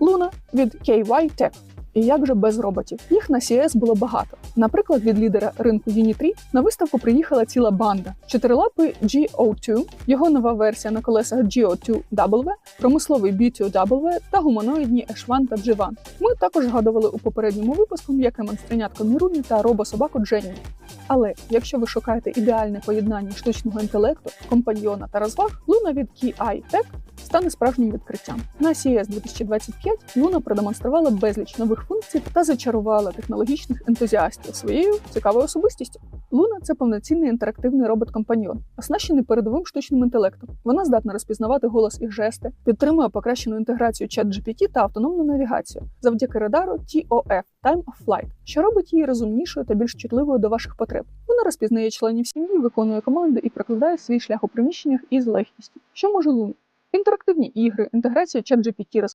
Luna від KY Tech. І як же без роботів? Їх на CES було багато. Наприклад, від лідера ринку Unitree на виставку приїхала ціла банда: чотирилапий GO2, його нова версія на колесах GO2W, промисловий B2W та гуманоїдні H1 та G1. Ми також згадували у попередньому випуску м'яке монстренятко Міруні та робособаку Дженні. Але якщо ви шукаєте ідеальне поєднання штучного інтелекту, компаньйона та розваг, Luna від KI Tech стане справжнім відкриттям. На CES 2025 Luna продемонструвала безліч нових функцій та зачарувала технологічних ентузіастів своєю цікавою особистістю. Luna – це повноцінний інтерактивний робот-компаньйон, оснащений передовим штучним інтелектом. Вона здатна розпізнавати голос і жести, підтримує покращену інтеграцію чат-GPT та автономну навігацію завдяки радару TOF – Time of Flight, що робить її розумнішою та більш чутливою до ваших потреб. Вона розпізнає членів сім'ї, виконує команди і прокладає свій шлях у приміщеннях із легкістю. Що може Luna? Інтерактивні ігри, інтеграція чат GPT